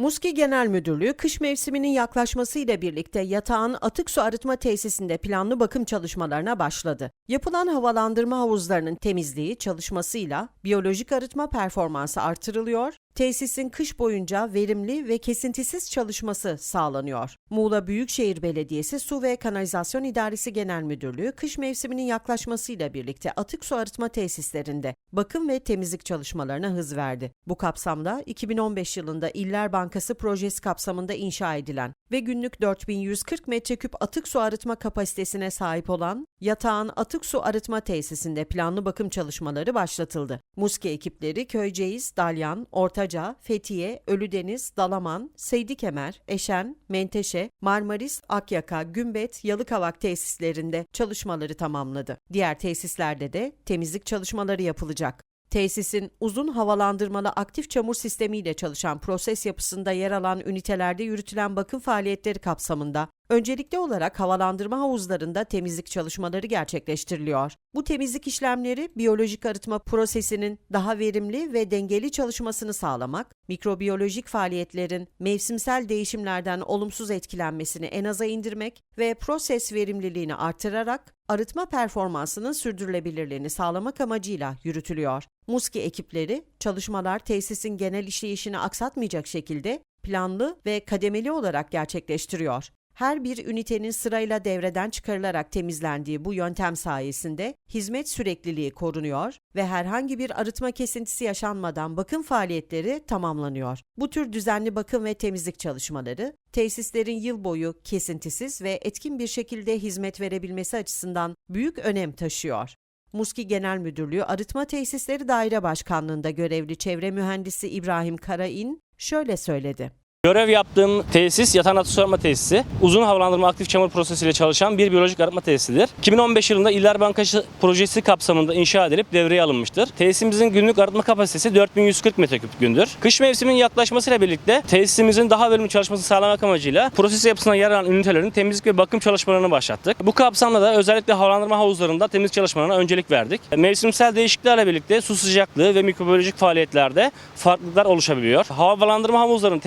Muski Genel Müdürlüğü kış mevsiminin yaklaşmasıyla birlikte yatağın atık su arıtma tesisinde planlı bakım çalışmalarına başladı. Yapılan havalandırma havuzlarının temizliği çalışmasıyla biyolojik arıtma performansı artırılıyor, tesisin kış boyunca verimli ve kesintisiz çalışması sağlanıyor. Muğla Büyükşehir Belediyesi Su ve Kanalizasyon İdaresi Genel Müdürlüğü kış mevsiminin yaklaşmasıyla birlikte atık su arıtma tesislerinde bakım ve temizlik çalışmalarına hız verdi. Bu kapsamda 2015 yılında İller Bankası projesi kapsamında inşa edilen ve günlük 4140 metreküp atık su arıtma kapasitesine sahip olan Yatağın Atık Su Arıtma Tesisinde planlı bakım çalışmaları başlatıldı. Muski ekipleri Köyceğiz, Dalyan, Ortaca, Fethiye, Ölüdeniz, Dalaman, Seydikemer, Eşen, Menteşe, Marmaris, Akyaka, Gümbet, Yalıkavak tesislerinde çalışmaları tamamladı. Diğer tesislerde de temizlik çalışmaları yapılacak. Tesisin uzun havalandırmalı aktif çamur sistemiyle çalışan proses yapısında yer alan ünitelerde yürütülen bakım faaliyetleri kapsamında öncelikli olarak havalandırma havuzlarında temizlik çalışmaları gerçekleştiriliyor. Bu temizlik işlemleri biyolojik arıtma prosesinin daha verimli ve dengeli çalışmasını sağlamak, mikrobiyolojik faaliyetlerin mevsimsel değişimlerden olumsuz etkilenmesini en aza indirmek ve proses verimliliğini artırarak arıtma performansının sürdürülebilirliğini sağlamak amacıyla yürütülüyor. Muski ekipleri çalışmalar tesisin genel işleyişini aksatmayacak şekilde planlı ve kademeli olarak gerçekleştiriyor. Her bir ünitenin sırayla devreden çıkarılarak temizlendiği bu yöntem sayesinde hizmet sürekliliği korunuyor ve herhangi bir arıtma kesintisi yaşanmadan bakım faaliyetleri tamamlanıyor. Bu tür düzenli bakım ve temizlik çalışmaları tesislerin yıl boyu kesintisiz ve etkin bir şekilde hizmet verebilmesi açısından büyük önem taşıyor. Muski Genel Müdürlüğü Arıtma Tesisleri Daire Başkanlığı'nda görevli çevre mühendisi İbrahim Karain şöyle söyledi. Görev yaptığım tesis yatan atık su arıtma tesisi. Uzun havalandırma aktif çamur prosesiyle çalışan bir biyolojik arıtma tesisidir. 2015 yılında İller Bankası projesi kapsamında inşa edilip devreye alınmıştır. Tesisimizin günlük arıtma kapasitesi 4140 metreküp gündür. Kış mevsiminin yaklaşmasıyla birlikte tesisimizin daha verimli çalışmasını sağlamak amacıyla proses yapısına yer alan ünitelerin temizlik ve bakım çalışmalarını başlattık. Bu kapsamda da özellikle havalandırma havuzlarında temizlik çalışmalarına öncelik verdik. Mevsimsel değişikliklerle birlikte su sıcaklığı ve mikrobiyolojik faaliyetlerde farklılıklar oluşabiliyor. Havalandırma havuzlarının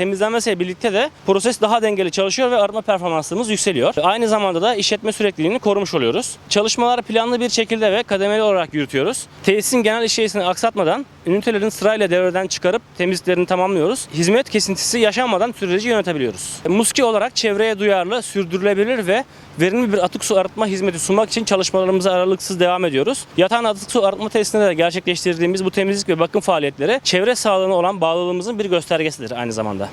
temizlenmesiyle birlikte de proses daha dengeli çalışıyor ve arıtma performansımız yükseliyor. Aynı zamanda da işletme sürekliliğini korumuş oluyoruz. Çalışmaları planlı bir şekilde ve kademeli olarak yürütüyoruz. Tesisin genel işleyişini aksatmadan ünitelerin sırayla devreden çıkarıp temizliklerini tamamlıyoruz. Hizmet kesintisi yaşanmadan süreci yönetebiliyoruz. Muski olarak çevreye duyarlı, sürdürülebilir ve verimli bir atık su arıtma hizmeti sunmak için çalışmalarımıza aralıksız devam ediyoruz. Yatağın atık su arıtma tesisinde de gerçekleştirdiğimiz bu temizlik ve bakım faaliyetleri çevre sağlığına olan bağlılığımızın bir göstergesidir aynı zamanda.